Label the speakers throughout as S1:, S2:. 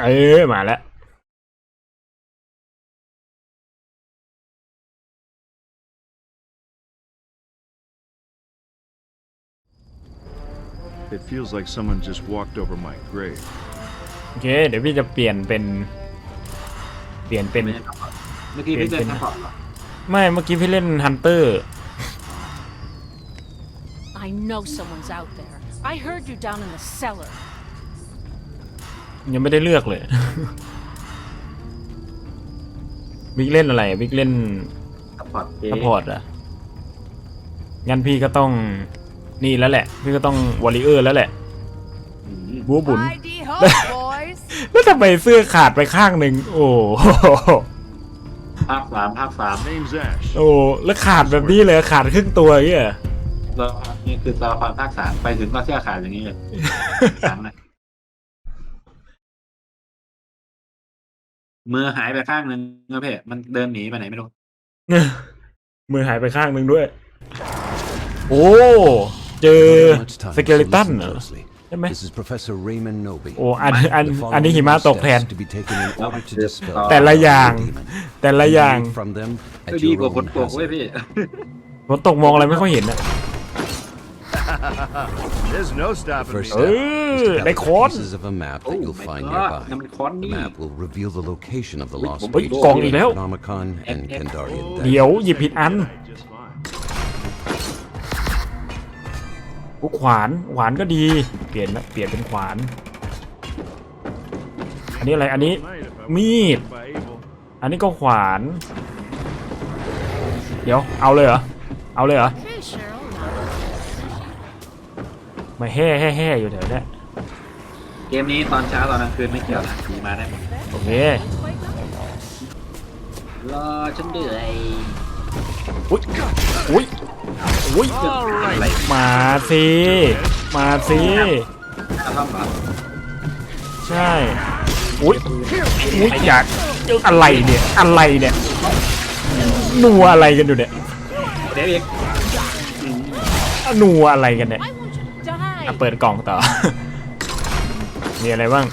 S1: เออมาแล้ว
S2: It feels like someone just walked over my grave.
S1: โอเคเดี๋ยวพี่จะเปลี่ยนเป็น เปลี่ยนเป็น
S3: ไม่ใช่ครับเมื่อกี้พี่เดินซัพพอร์ตเหรอ
S1: ไม่เมื่อกี้พี่เล่นฮันเตอร์
S4: I know someone's out there. I heard you down in the cellar.
S1: ยังไม่ได้เลือกเลยบิ๊กเล่นอะไรบิ๊กเล่น
S3: ซัพพอร์ตเจ๊
S1: ซัพพอร์ตอะงั้นพี่ก็ต้องนี่แล้วแหละ พี่ก็ต้องวอริเออร์แล้วแหละ
S3: อืม
S1: บูบุญ
S4: ID ho, boys.
S1: แล้วทำไมเสื้อขาดไปข้างหนึ่งโอ้โห
S3: ภาคสามภาคสาม
S2: Name's Ash.
S1: โอ้แล้วขาดแบบนี้เลยขาดครึ่งตัวอย่างเงี้ย
S3: เรานี่คือตัวละครภาคสามไปถึงก็เสื้อขาดอย่างนี้เลย สามนะ มือหายไปข้างหนึ่งนะเพ่มันเดินหนีไปไหนไม่รู้
S1: มือหายไปข้างหนึ่งด้วย โอ้ เจอ
S5: Much time,
S1: สเก
S5: so
S1: ลิตัน
S5: listen
S1: เหรอ
S5: closely.
S1: ใช่ไหม
S5: This is Professor Raymond Noby.
S1: โอ้อันอัน
S5: The
S1: อันนี้
S5: following
S1: หิมะ
S5: are
S1: ตกแทน
S5: steps to be taken in order to dispel
S1: แต่ละอย่าง
S5: the demon.
S1: แต่ละอย่าง
S5: Read from them
S3: ก็
S5: at
S3: ดี
S5: your
S3: กว่าฝ
S5: own
S3: นตกเว้ย
S5: hazard.
S3: พี่
S1: ฝนตกมองอะไรไม่ค่อยเห็นอะ
S2: There's no stopping me.
S5: First
S1: Oh.
S2: now.
S5: step is to
S1: they
S5: gather
S1: caught.
S5: pieces of a map
S3: โอ้
S5: that you'll
S3: my
S5: find
S3: god
S5: nearby.
S3: นั่นมันค้อน
S5: The
S3: นี่
S5: map will reveal the location of the lost
S1: เฮ้ย
S5: beasts
S1: กล่องอีกแล้ว
S5: Necronomicon and
S3: Eh, eh.
S5: Kandarian
S1: เดี๋ยวหยิบผิดอัน
S2: Just fine.
S1: โอ้ขวานขวานก็ดี เปลี่ยนนะเปลี่ยนเป็นขวาน อันนี้อะไรอันนี้
S2: Tonight, if I
S1: มีด
S2: wasn't by Abel.
S1: อันนี้ก็ขวาน เดี๋ยวเอาเลยเหรอเอาเลยเหรอ มาแห่แห่แห่อยู่แถวเนี้ย
S3: เกมนี้ตอนเช้าตอนกลางคืนไม่เกี่ยวนะมีมาได้หมด
S1: โอเค
S3: รอฉันเดือย
S1: อุ้ยอุ้ยอุ้ย
S3: อะไร
S1: มาสิมาสิ
S3: กระท่อมเหรอ
S1: ใช่อุ้ยอุ้ยอยากอะไรเนี่ยอะไรเนี่ยนัวอะไรกันอยู่เนี่ย
S3: เดี๋ยวอีกอืม
S1: นัวอะไรกันเนี่ย เปิดกล่องต่อ มีอะไรบ้าง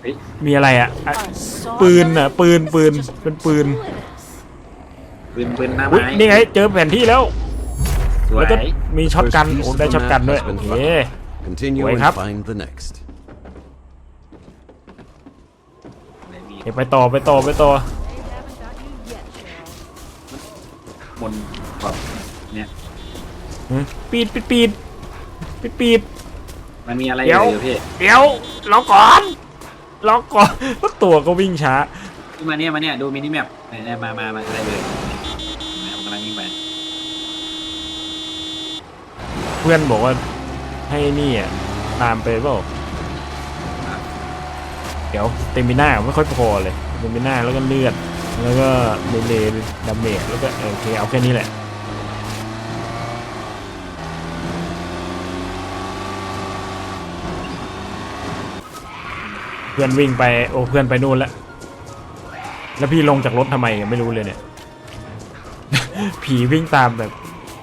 S3: เฮ้ย
S1: มีอะไรอะอะ
S4: A saw
S1: ปืนอะ
S4: gun?
S1: ปืนปืน
S4: Just
S1: เป็นปืน
S4: do this.
S3: ปืนปืนหน้า
S1: อุ้ย
S3: ไม้
S1: นี่ไง เจอแผนที่แล้ว
S3: สวย
S1: แล้วก็มีช็อตกันโอ้ได้ช็อตกันด้วยโอเค
S5: Continue
S1: Wake
S5: and
S1: up.
S5: find the next.
S3: ไม่มี
S1: เดี๋ยวไปต่อไปต่อไปต่อ
S4: They haven't got you yet, Cheryl.
S3: บนขอบเนี่ย
S1: หืมปีดปีดปีด ปีดปีด
S3: มันมีอะไรอ
S1: เดี๋ยว
S3: ยู่พี่
S1: เดี๋ยวรอก่อนรอก่อนแล้วตัวก็วิ่งช้า
S3: มาเนี่ยมาเนี่ยดูมินิแมปเนี่ยมามามาอะไรเลยผมกำลังวิ่งไป
S1: เพื่อนบอกว่าให้นี่อะตามไปเปล่าเดี๋ยวเตมิน่าไม่ค่อยพอเลยเตมิน่าแล้วก็เลือด แล้วก็เมเลดาเมจแล้วก็เออโอเคเอาแค่นี้แหละ พื่อนวิ่งไปโอ้เพื่อนไปนู่นแล้วแล้วพี่ลงจากรถทำไมอะไม่รู้เลยเนี่ย ผีวิ่งตามแบบ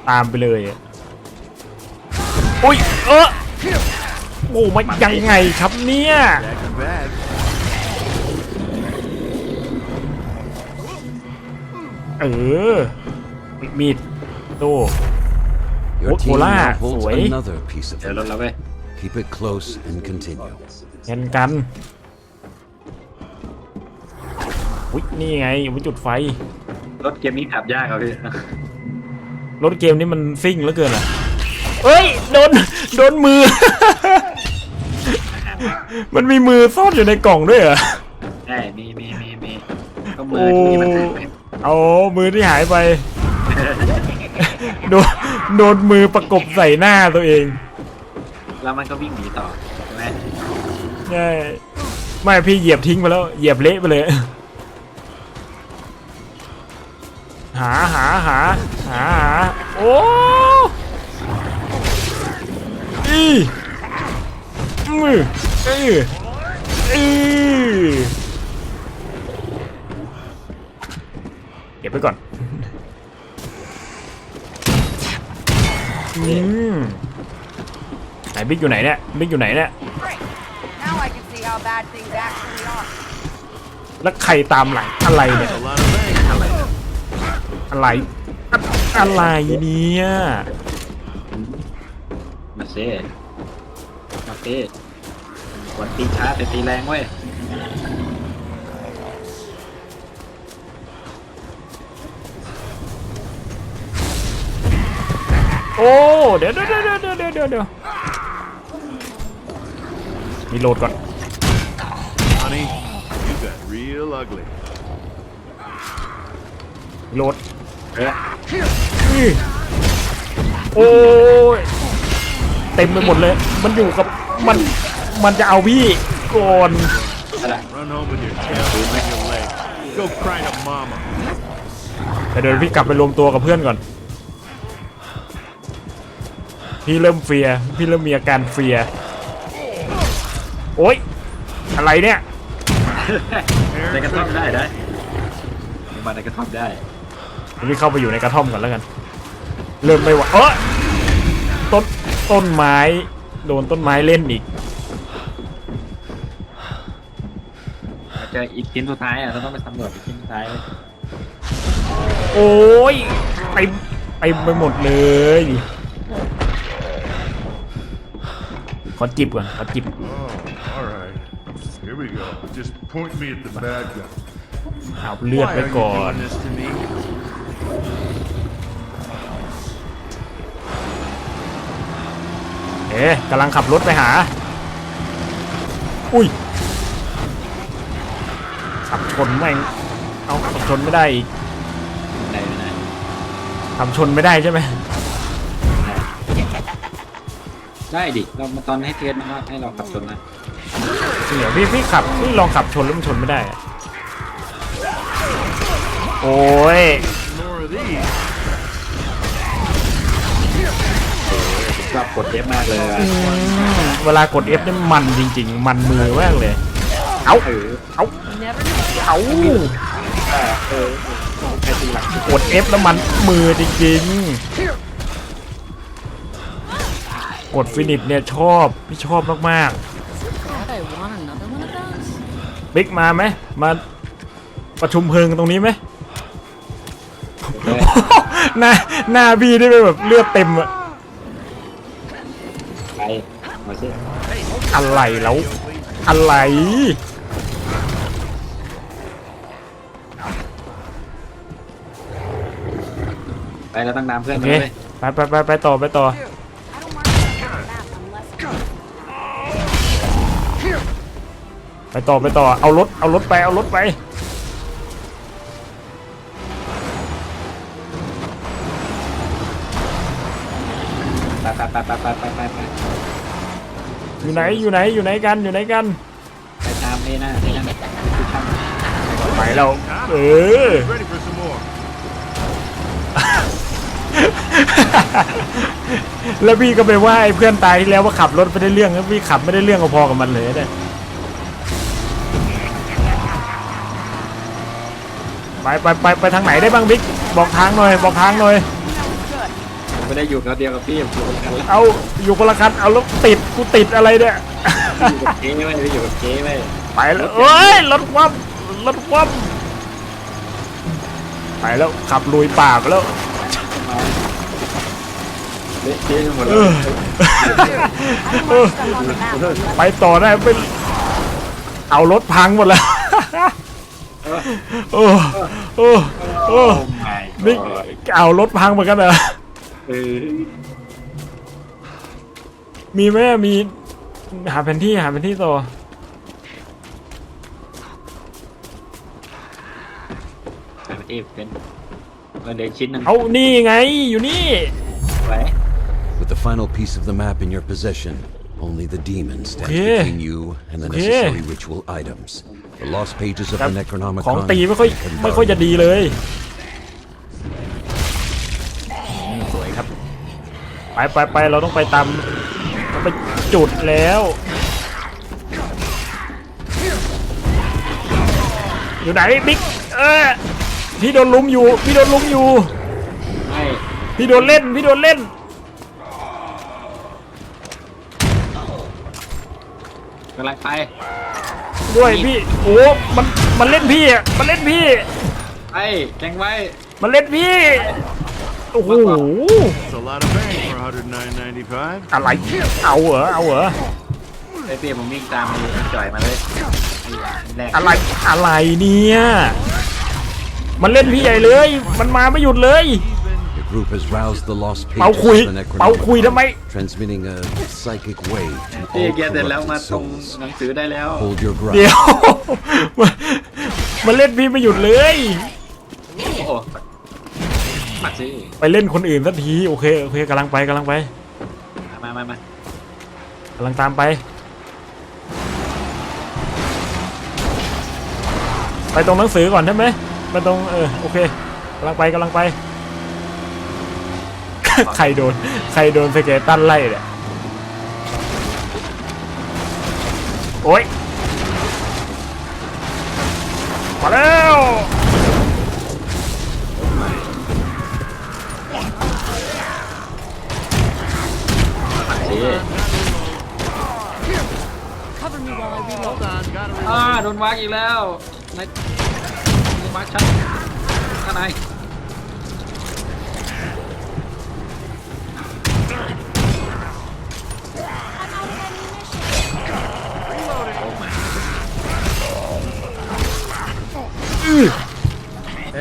S1: ตามไปเลยอะอุ้ยเออโอ้มันยังไงครับเนี่ย
S2: Back to back.
S1: เออมีดโต้
S5: Your
S1: Oh,
S5: team
S1: hola,
S5: now holds
S1: sweet.
S5: another piece of
S3: เดี๋ยว
S5: the
S3: รถเรา
S5: map.
S3: ไป
S5: Keep it close and continue.
S1: แข่งกัน อุ้ยนี่ไงไว้จุดไฟ
S3: รถเกมนี้ขับยากครับพี่
S1: รถเกมนี้มันซิ่งเหลือเกินอะเฮ้ยโดนโดนมือ มันมีมือซ่อนอยู่ในกล่องด้วยเหรอ
S3: ใช่มีมีมีมีก็มือที่มันหายไป
S1: เอามือที่หายไปโดนโดนมือประกบใส่หน้าตัวเอง
S3: แล้วมันก็วิ่งหนีต่อใช่ไหม
S1: ใช่ไม่พี่เหยียบทิ้งไปแล้วเหยียบเละไปเลย หาหาหาหาหาโอ้อีมือเออเออเก็บไปก่อนอืมไหนบิ๊กอยู่ไหนเนี่ยบิ๊กอยู่ไหนเนี่ย
S6: Now I can see how how bad things actually are.
S1: แล้วใครตามหลังอะไรเนี่ย
S2: A lot of bangs.
S1: อะไรอะอะไรเนี่ย
S3: มาเซ่มาเซ่กดตีช้าแต่ตีแรงเว้ย
S1: โอ้เดี๋ยวเดี๋ยวเดี๋ยวเดี๋ยวเดี๋ยวเดี๋ยวเดี๋ยวมีโหลดก่อน
S2: Honey, you got real ugly.
S1: โหลด
S3: เฮ้ย
S1: อื้อโอ้ยเต็มไปหมดเลย มันอยู่กับมันมันจะเอาพี่ก่อน
S3: อะไร
S2: Run home with your tail between your legs. Go cry to mama.
S1: แต่เดี๋ยวพี่กลับไปรวมตัวกับเพื่อนก่อน พี่เริ่มเฟียร์พี่เริ่มมีอาการเฟียร์โอ๊ย อะไรเนี่ย
S3: ในกระท่อมได้ได้มาในกระท่อมได้
S1: พี่เข้าไปอยู่ในกระท่อมก่อนแล้วกัน เริ่มไม่ไหวเออต้นต้นไม้โดนต้นไม้เล่นอีก
S3: เราเจออีกชิ้นสุดท้ายอะเราต้องไปสำรวจอีกชิ้นสุดท้ายเว้ย
S1: โอ้ยไปไปไปหมดเลยขอจิบก่อนขอจิบ
S7: Oh, all right. Here we go. Just point me at the bad guy.
S1: เอาเลือด
S2: Why
S1: ไป
S2: are you
S1: ก่อน
S2: doing this to me?
S1: เอ๊ะกำลังขับรถไปหา อุ้ยขับชนแม่งเอาขับชนไม่ได้อีก
S3: ได้ไม่ได้
S1: ขับชนไม่ได้ใช่ไหม
S3: ได้ดิ เรามาตอนให้เทสนะครับให้เราขับชนนะ
S1: จริงเหรอพี่พี่ขับพี่ลองขับชนแล้วมันชนไม่ได้อะโอ้ย
S3: อบกดเอฟมากเลยว่ะ
S1: เวลากด F นี่มันจริง ๆ มันมือมากเลย เอา
S3: เออ
S1: เอา
S4: Never knew.
S1: เอา
S3: เออใครตีหลัง
S1: กด F แล้วมันมือจริงๆ กดฟินิชเนี่ยชอบพี่ชอบมาก
S4: God, I want another one of those.
S1: ๆ บิ๊กมาไหมมาประชุมเพลิงตรงนี้ไหม
S3: เออ
S1: หน้าหน้าพี่ได้แบบเลือดเต็มอะ อะไรแล้ว อะไร
S3: ไปเราตั้งน้ำเพื่อน
S1: โอ
S3: มา
S1: เค
S3: เลย
S1: ไปไปไปไปต่อไปต่อ
S6: Dude, I don't want to get on the map unless
S1: ไปต่อไปต่อ เอารถเอารถไปเอารถไป
S3: ไป
S1: อยู่ไหนอยู่ไหนอยู่ไหนกันอยู่ไหนกัน
S3: ไปตามนี่นะนี่นั่นคือช่าง
S1: ไปแล้วเออ
S2: Ready for some more.
S1: แล้วพี่ก็ไปว่าไอ้เพื่อนตายที่แล้วว่าขับรถไม่ได้เรื่องแล้วพี่ขับไม่ได้เรื่องก็พอกับมันเลยเนี่ยไปไปไปไปทางไหนได้บ้างบิ๊กบอกทางหน่อยบอกทางหน่อย
S3: ผม ไม่ได้อยู่กับเดียวกับพี่ผมอยู่กับกันแล้ว
S1: เอาอยู่คนละคันเอาแล้วติดกูติดอะไรเนี่ย
S3: อยู่กับเจ๊ไว้อยู่กับเจ๊ไว้
S1: ไปแล้วเอ้ยรถคว่ำรถคว่ำไปแล้วขับลุยป่าไปแล้ว
S3: เละเจ๊หมด
S1: เอ
S3: เลย
S1: อเออ
S6: stuff on the map unless
S1: ไปต่อได้ไปเอารถพังหมดแล้ว โอ้โอ้โอ้
S3: โอ้ my
S1: นี่
S3: god
S1: เอารถพังเหมือนกันเหรอ
S3: เออ
S1: มีไหมมี หาแผนที่หาแผนที่ต่อ
S3: แต่ที่เป็นเออเดี๋ยวชิ้นหนึง
S1: เอานี่ไงอยู่นี่
S3: ไว้
S5: With the final piece of the map in your possession, only the demon stands
S1: Okay.
S5: between you and the
S1: Okay.
S5: necessary ritual items. The lost pages of
S1: ครับ
S5: the
S1: ของ
S5: Necronomicon
S1: ตีไม่ค่อย
S5: and
S1: ไม่ค่อยจะ
S5: Bargain.
S1: ดีเลย ไปไปไปเราต้องไปตามต้องไปจุดแล้วอยู่ไหนบิ๊กเออพี่โดนลุมอยู่ พี่โดนลุมอยู่
S3: ไม่
S1: พี่โดนเล่นพี่โดนเล่น
S3: กำลังไป
S1: ด้วยพี่โอ้มันมันเล่นพี่อะมันเล่นพี่
S3: ไอ้แกงไว้
S1: มันเล่นพี่โอ้โห
S2: It's a lot of bang for 109.95.
S1: อะไรเอาเหรอเอาเหรอ
S3: ไอ้เปียผมวิ่งตามมันจ่อยมาเลยแรก
S1: อะไรอะไรเนี่ยมันเล่นพี่ใหญ่เลย มันมาไม่หยุดเลย
S5: Your group has roused the lost
S1: เป่า
S5: pages
S1: คุย
S5: of the
S1: เป่าคุย
S5: Necronomicon,
S1: ทำไม
S5: transmitting a psychic wave to
S3: พี่
S5: all
S3: แกเสร็จแล้วมา
S5: corrupted
S3: ตรง
S5: souls.
S3: หนังสือได้แล้ว
S5: Hold your
S1: เดี๋ย
S5: ground.
S1: ว มันมันเล่นพี่ไม่หยุดเลย
S3: โอ้โห มาสิ
S1: ไปเล่นคนอื่นสักทีโอเคโอเคกำลังไปกำลังไป
S3: มามามา
S1: กำลังตามไป ไปตรงหนังสือก่อนใช่ไหมไปตรงเออโอเคกำลังไปกำลังไป ใครโดนใครโดนสเกตันไล่เนี่ยโอ้ย
S3: นวากอีกแล้วในในมาร์คชั้นข้างใน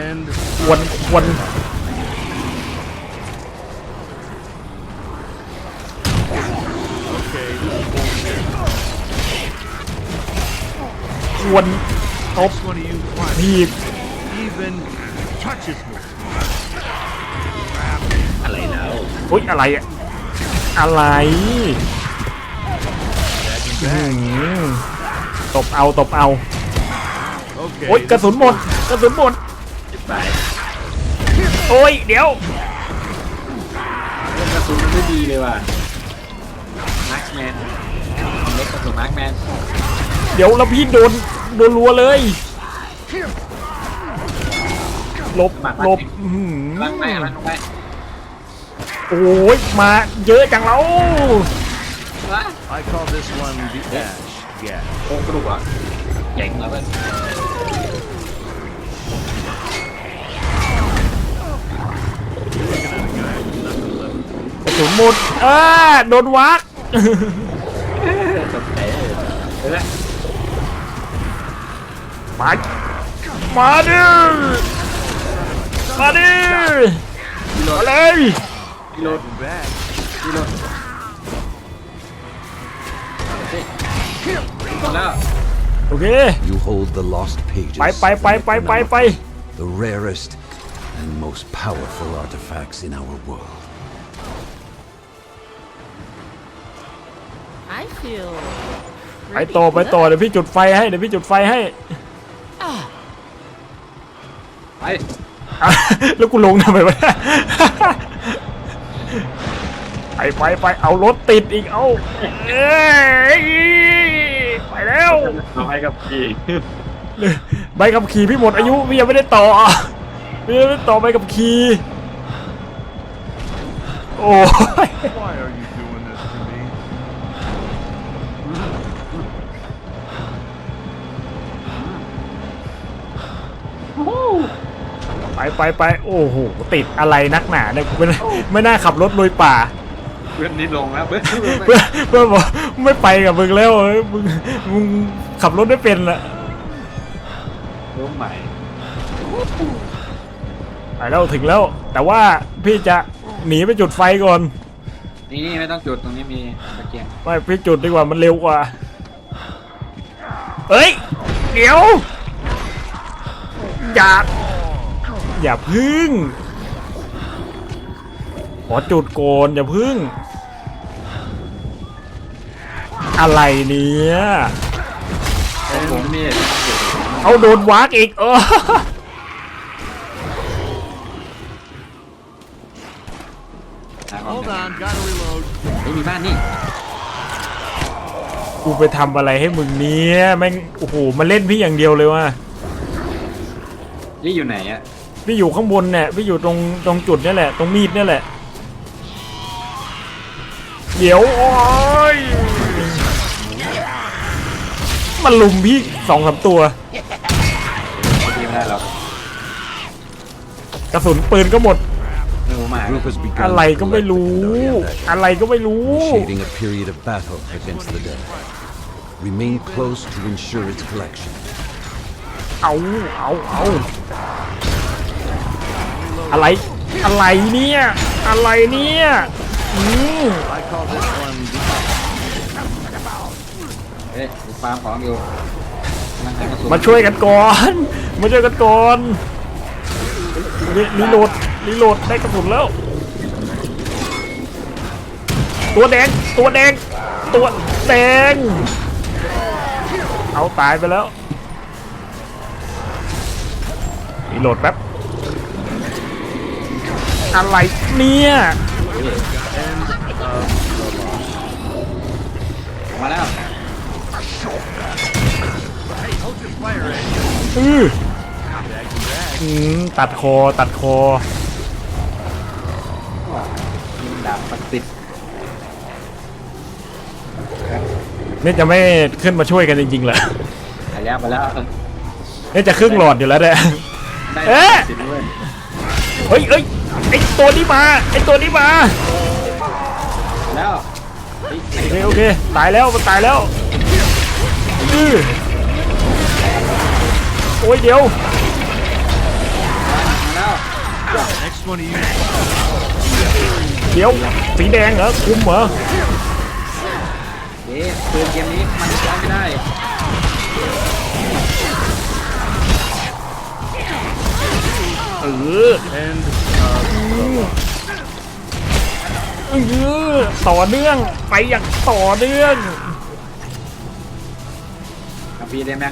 S2: And
S1: วนวน
S2: of you climbers
S1: ทีบ
S2: even touches me.
S3: อะไรแล้ว
S1: อุ้ยอะไรอะอะไรอื้อหือตบเอาตบเอา
S2: Okay.
S1: โอ้ยกระสุนหมดกระสุนหมด
S3: ไป
S1: โอ้ยเดี๋ยว
S3: เล่นกระสุนมันไม่ดีเลยว่ะมาร์คแมนเล็กกระสุนมาร์คแมน
S1: เดี๋ยวแล้วพี่โดนโดนรัวเลยห ลบหลบอื้อหื
S3: ลังไป
S1: อ
S3: ลังไป
S1: โอ้ยมาเยอะจังแล้ว
S3: ว้า
S2: I call this one the Ash Gas.
S3: โครงกระดูกเหรอะเจ๋งแล้วเว้ย
S1: กระสุนหมดอ่าโดนวัก
S3: สนใจเออ
S1: มา มาดิมาดิมาเลย
S3: รีโหลด
S2: Back.
S3: รีโหลดหมดแล้ว
S1: โอเค
S5: You hold the lost pages
S1: ไปไป
S5: of
S1: ไป
S5: the
S1: ไปไปไป
S5: Necronomicon, the rarest and most powerful artifacts in our world.
S4: I feel.
S1: ไปต่อไปต่อเดี๋ยวพี่จุดไฟให้เดี๋ยวพี่จุดไฟให้
S3: ไป
S1: อะแล้วกูลงทำไมวะไปไปไปเอารถติดอีกเอาเอ้ยไปแล้ว
S3: เอาไปกับพี่
S1: ใบขับขี่พี่หมดอายุพี่ยังไม่ได้ต่อพี่ยังไม่ได้ต่อใบขับขี่โอ้ย
S7: Why are
S1: ไปไปไปโอ้โหติดอะไรนักหนาเนี่ยไม่ไม่น่าขับรถลุยป่า
S3: เพื่อนนี่ลงแล้วเพื่อน
S1: เพื่อนเพื่อนบอกไม่ไปกับมึงแล้วเอ้ยมึงมึงขับรถไม่เป็นละ
S3: ล้มใหม่
S1: ไปแล้วถึงแล้ว แต่ว่าพี่จะหนีไปจุดไฟก่อน
S3: นี่นี่ไม่ต้องจุดตรงนี้มีตะเกียง
S1: ไม่พี่จุดดีกว่ามันเร็วกว่าเอ้ยเดี๋ยวอย่า อย่าพึ่ง ขอจุดโกนอย่าพึ่ง อะไรเนี่ย
S3: ผมมี
S1: เอาโดนวากอีกเออ
S2: Hold on, gotta reload.
S3: ไม่มีบ้านนี่
S1: กูไปทำอะไรให้มึงเนี้ยแม่งโอ้โหมาเล่นพี่อย่างเดียวเลยว่ะ
S3: นี่อยู่ไหนอะ
S1: พี่อยู่ข้างบนเนี่ยพี่อยู่ตรงตรงจุดนี่แหละ ตรงมีดนี่แหละ เดี๋ยวโอ้ยมันลุมพี่สองสามตัว
S3: ทีไม่ได้หรอก
S1: กระสุนปืนก็หมด
S3: หนูหมา
S5: Group has begun
S1: อะไร
S5: to
S1: ก็ไม่
S5: collect the
S1: รู้
S5: Kandarian dagger,
S1: อะไรก็ไม่รู้
S5: initiating a period of battle against the dead. Remain close to ensure its collection.
S1: เอาเอาเอา อะไร อะไรเนี่ย อะไรเนี่ยอืม
S2: I call this one
S3: เฮ้ยกูฟาร์มของอยู่กำลังหากระสุน
S1: มาช่วยกันก่อน มาช่วยกันก่อนรีรีโหลดรีโหลดได้กระสุนแล้ว ตัวแดง ตัวแดง ตัวแดง เอาตายไปแล้วรีโหลดแป๊บ อะไรเนี่ย
S3: มาแล้ว
S1: อืออืมตัดคอตัดคอ
S3: ยิงดาบปักติด
S1: นี่จะไม่ขึ้นมาช่วยกันจริงๆเหรอ
S3: หายแล้วมาแล้ว
S1: นี่จะครึ่งหลอดอยู่แล้วเนี่ย
S3: ได้
S1: เอ๊ะ
S3: สิด้วย
S1: เฮ้ยเฮ้ย ไอตัวนี้มา ไอตัวนี้มา
S3: แล้วเฮ้ย
S1: โอเคโอเค ตายแล้วมันตายแล้วอื้อโอ้ยเดี๋ยว
S3: มาแล้ว
S2: next one of you
S1: เดี๋ยว สีแดงเหรอ คุมเหรอ
S3: เอ๊ะปืนเกมนี้มันใช้ไม่ได้
S1: เออ
S2: and
S1: เออ ต่อเนื่องไปอย่างต่อเนื่อง
S3: กับพี่ได้ไหม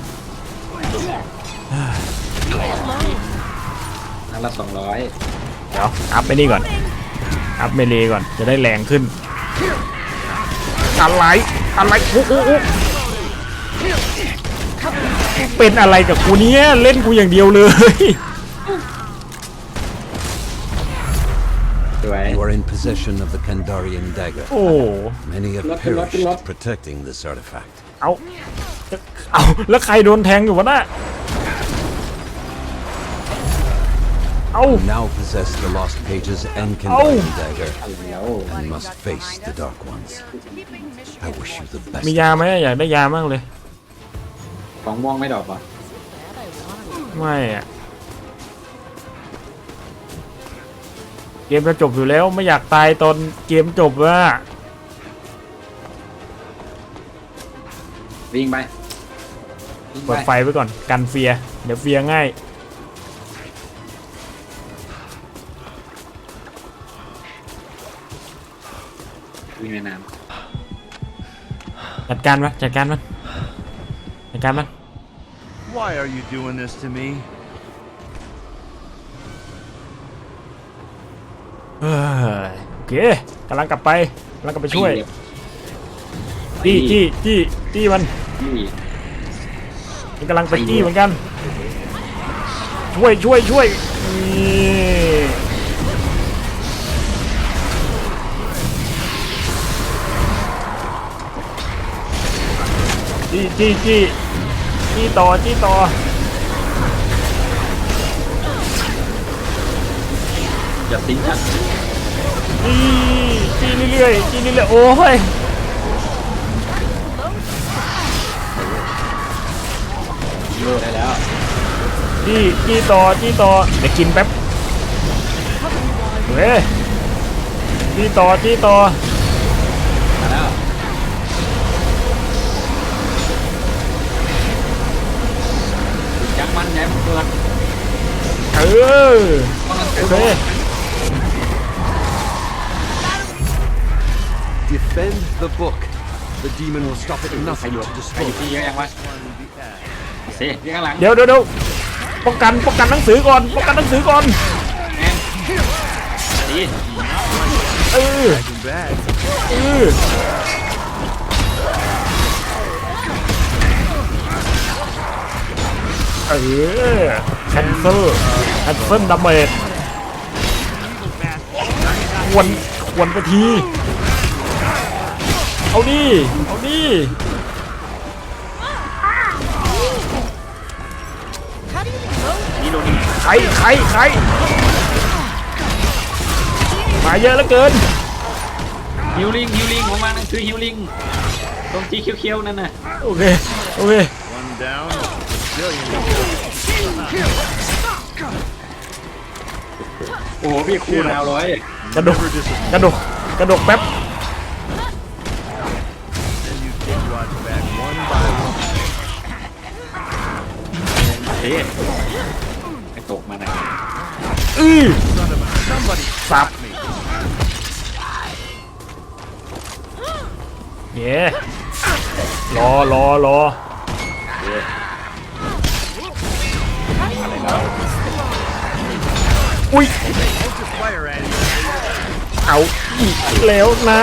S3: นัดละสองร้อย
S1: เดี๋ยวอัพไปนี่ก่อน อัพเมเลก่อนจะได้แรงขึ้นอะไรอะไรโอ้โหโอ้โหเป็นอะไรกับกูเนี้ยเล่นกูอย่างเดียวเลย
S5: are in possession of the Kandarian dagger.
S1: โอ้
S5: Many have
S3: Look, look, look.
S5: perished protecting this artifact.
S1: เอา เอา แล้วใครโดนแทงอยู่วะน่ะ เอา
S5: You now possess the lost pages and Kandarian dagger
S3: แล้ว
S5: and must face the dark ones. I wish you the best.
S1: มียาไหมอยากได้ยามากเลย
S3: ของม่วงไม่ดอกป่ะ
S1: ไม่อะ เกมจะจบอยู่แล้วไม่อยากตายตอนเกมจบว่ะ
S3: วิ่งไปวิ่ง
S1: เปิดไฟไว้ก่อนกันเฟียร์เดี๋ยวเฟียร์ง่าย
S3: วิ่งในน้
S1: จัดการมันจัดการมันจัดการมัน
S2: why are you doing this to me
S1: เฮ้ยโอเคกำลังกลับไปกำลังกลับไปำช่วย
S3: ตี
S1: จี้จี้จี้จี้มัน
S3: จี้
S1: มันกำลังไปจี้เหมือนกัน ช่วยช่วยช่วยนี่จี้จี้จี้จี้ต่อจี้ต่อ
S3: อย่าทิ้งฉัน
S1: จี้จี้เรื่อยๆจี้เรื่อยๆโอ้ย
S3: โลดได้แล้ว
S1: จี้จี้ต่อจี้ต่อเดี๋ยวกินแป๊บเฮ้ยจี้ต่อจี้ต่อ
S3: มาแล้วยักษ์มันย้ายมันเกิด
S1: เออ
S3: ต้องมัน
S1: โอ
S3: เกิด
S1: เค
S5: Defend the book. The demon will stop at
S3: ใคร
S5: nothing
S3: อยู่
S5: to
S3: ใครอ
S5: destroy.
S3: ยู่ที่เยอะยังวะเซ่ที่ข้างหลัง
S1: เดี๋ยวเดี๋ยวเดี๋ยวป้องกันป้องกันหนังสือก่อนป้องกันหนังสือก่อน
S3: แอนตี
S1: เออ
S2: bad
S1: เออเออแคนเซอร์แคนเซิลดาเมจควรควรไปที เอานี่เอาดิ นี่
S3: โดน
S1: ใครใครใครมาเยอะเหลือเกิน
S3: ฮิวลิงฮิวลิงของมันนั่คือฮิวลิงตรงที่เขียวๆนั่นน่ะ
S1: โอเค โอเค
S3: โอ้โหพี่คูณดาวร้อย
S1: กระดกกระดก กระดกแป๊บ้
S3: ไอ้ตกมานะ
S1: อื้อ
S2: Son of a somebody
S1: สับเย้รอรอรออุ้ยเอาอีกแล้วนะ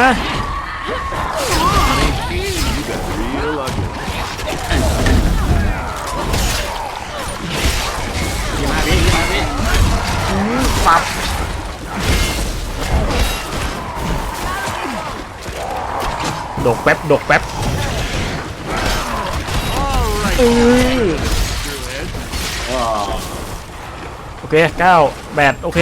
S1: ปับดกแป๊บดกแป๊บอือโอเคเก้าแปดโอเค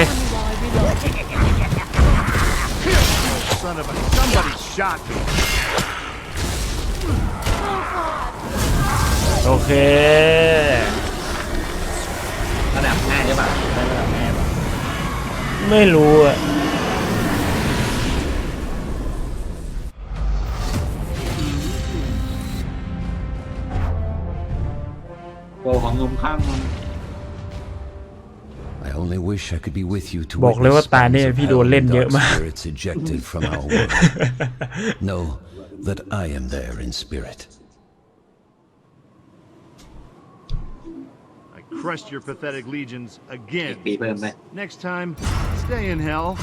S2: Son of a somebody shot me.
S1: โอเค
S3: ระดับง่ายใช่ป่ะได้ระดับง่ายป่ะ
S1: ไม่รู้อะ
S3: โกของงมข้างมัน
S5: I only wish I could be with you to
S1: บอกเลยว่า
S5: witness
S1: ตาเนี่ย
S5: spells of
S1: พี่โดน
S5: hell
S1: เล่น
S5: and
S1: เยอะ
S5: dark
S1: มาก
S5: spirits ejected from our world. know that I am there in spirit.
S2: I crushed your pathetic legions again.
S3: ปีเพิ่มเลย
S2: Next time, stay in hell